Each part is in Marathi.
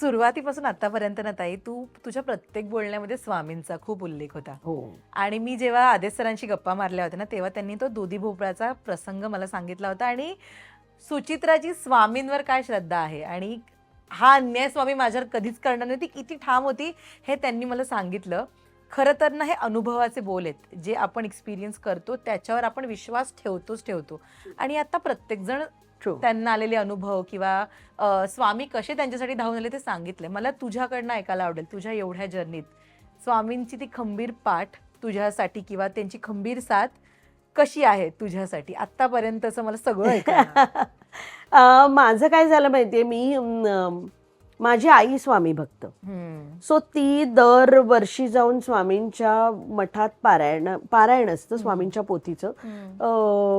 सुरुवातीपासून आतापर्यंत ना ताई तू तुझ्या प्रत्येक बोलण्यामध्ये स्वामींचा खूप उल्लेख होता. हो. आणि मी जेव्हा आदेश सरांशी गप्पा मारल्या होत्या ना तेव्हा त्यांनी तो दुधी भोपळ्याचा प्रसंग मला सांगितला होता. आणि सुचित्राची स्वामींवर काय श्रद्धा आहे? आणि हा अन्याय स्वामी माझ्यावर कधीच करणार नाही. ती किती ठाम होती हे त्यांनी मला सांगितलं. खरं तर ना हे अनुभवाचे बोल आहेत. जे आपण एक्सपिरियन्स करतो त्याच्यावर आपण विश्वास ठेवतोच ठेवतो. आणि आता प्रत्येकजण त्यांना आलेले अनुभव किंवा स्वामी कसे त्यांच्यासाठी धावून आले ते सांगितले. मला तुझ्याकडनं ऐकायला आवडेल तुझ्या एवढ्या जर्नीत स्वामींची ती खंबीर पाठ तुझ्यासाठी किंवा त्यांची खंबीर साथ कशी आहे तुझ्यासाठी? आतापर्यंतचं मला सगळं ऐकायला माझं काय झालं माहितीये मी माझी आई स्वामी भक्त. सो ती दरवर्षी जाऊन स्वामींच्या मठात पारायण पारायण असतं स्वामींच्या पोथीचं.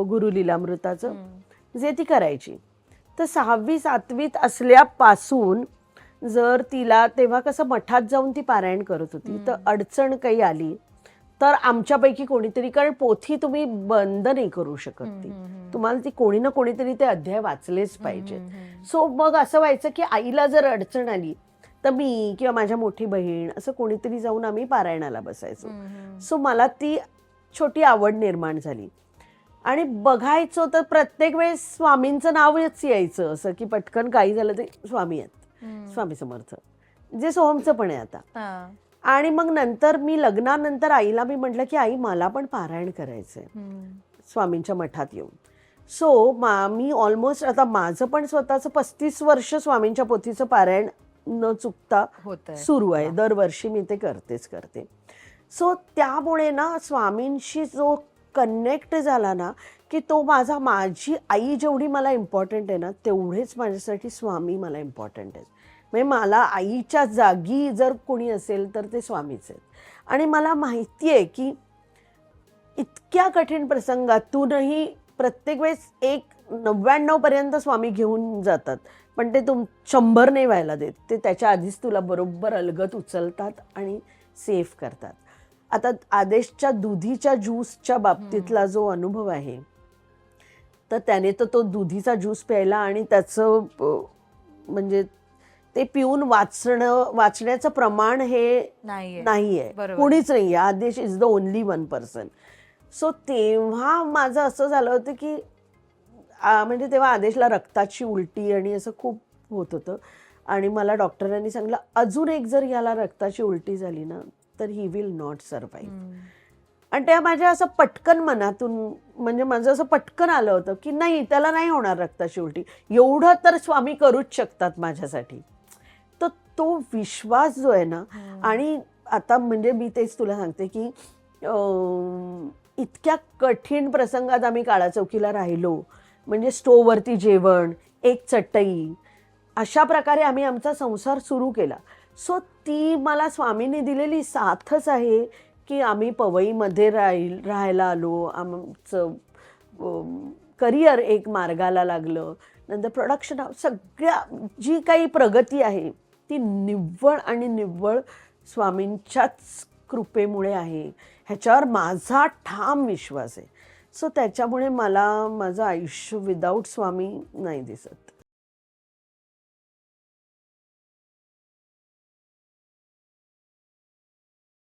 गुरुलीलामृताचं. जे ती करायची तर सहावी सातवीत असल्यापासून जर तिला तेव्हा कसं मठात जाऊन ती पारायण करत होती तर. अडचण काही आली तर आमच्यापैकी कोणीतरी कारण पोथी तुम्ही बंद नाही करू शकत ती तुम्हाला ती कोणी ना कोणीतरी ते अध्याय वाचलेच पाहिजेत. सो मग असं व्हायचं की आईला जर अडचण आली तर मी किंवा माझ्या मोठी बहीण असं कोणीतरी जाऊन आम्ही पारायणाला बसायचो. सो मला ती छोटी आवड निर्माण झाली आणि बघायचो तर प्रत्येक वेळेस स्वामींचं नावच यायचं असं की पटकन काही झालं ते स्वामी आहेत. स्वामी समर्थ. जे सोहमचं पण आहे आता. आणि मग नंतर मी लग्नानंतर आईला मी म्हटलं की आई मला पण पारायण करायचंय. स्वामींच्या मठात येऊन. सो मा मी ऑलमोस्ट आता माझं पण स्वतःचं पस्तीस वर्ष स्वामींच्या पोथीचं पारायण न चुकता सुरू आहे. दरवर्षी मी ते करतेच करते. सो त्यामुळे ना स्वामींशी जो कनेक्ट झाला ना की तो माझा माझी आई जेवढी मला इम्पॉर्टंट आहे ना तेवढेच माझ्यासाठी स्वामी मला इम्पॉर्टंट आहे म्हणजे मला आईच्या जागी जर कोणी असेल तर ते स्वामीच आहेत. आणि मला माहिती आहे की इतक्या कठीण प्रसंगातूनही प्रत्येक वेळेस एक नव्याण्णवपर्यंत स्वामी घेऊन जातात. पण ते तुम शंभर नाही व्हायला देत. ते त्याच्या आधीच तुला बरोबर अलगत उचलतात आणि सेफ करतात. आता आदेशच्या दुधीच्या ज्यूसच्या बाबतीतला जो अनुभव आहे तर त्याने तर तो दुधीचा ज्यूस प्यायला आणि त्याचं म्हणजे ते पिऊन वाचणं वाचण्याचं प्रमाण हे नाहीये. नाहीये. बरोबर. कोणीच नाही आहे Aadesh is the only one person so तेव्हा माझं असं झालं होतं की म्हणजे तेव्हा आदेशला रक्ताची उलटी आणि असं खूप होत होतं. आणि मला डॉक्टरांनी सांगितलं अजून एक जर याला रक्ताची उलटी झाली ना तर ही विल नॉट सर्वाईव्ह. आणि त्या माझ्या असं पटकन मनातून म्हणजे माझं असं पटकन आलं होतं की नाही त्याला नाही होणार रक्ताची उलटी एवढं तर स्वामी करूच शकतात माझ्यासाठी. तर तो विश्वास जो आहे ना. आणि आता म्हणजे मी तेच तुला सांगते की इतक्या कठीण प्रसंगात आम्ही काळा चौकीला राहिलो. म्हणजे स्टोववरती जेवण एक चटई अशा प्रकारे आम्ही आमचा संसार सुरू केला. सो ती मला स्वामीने दिलेली साथच आहे की आम्ही पवईमध्ये राहील राहायला आलो आमचं करिअर एक मार्गाला लागलं. नंतर प्रोडक्शन सगळ्या जी काही प्रगती आहे ती निव्वळ आणि निव्वळ स्वामींच्याच कृपेमुळे आहे. ह्याच्यावर माझा ठाम विश्वास आहे. सो त्याच्यामुळे मला माझं आयुष्य विदाऊट स्वामी नाही दिसत.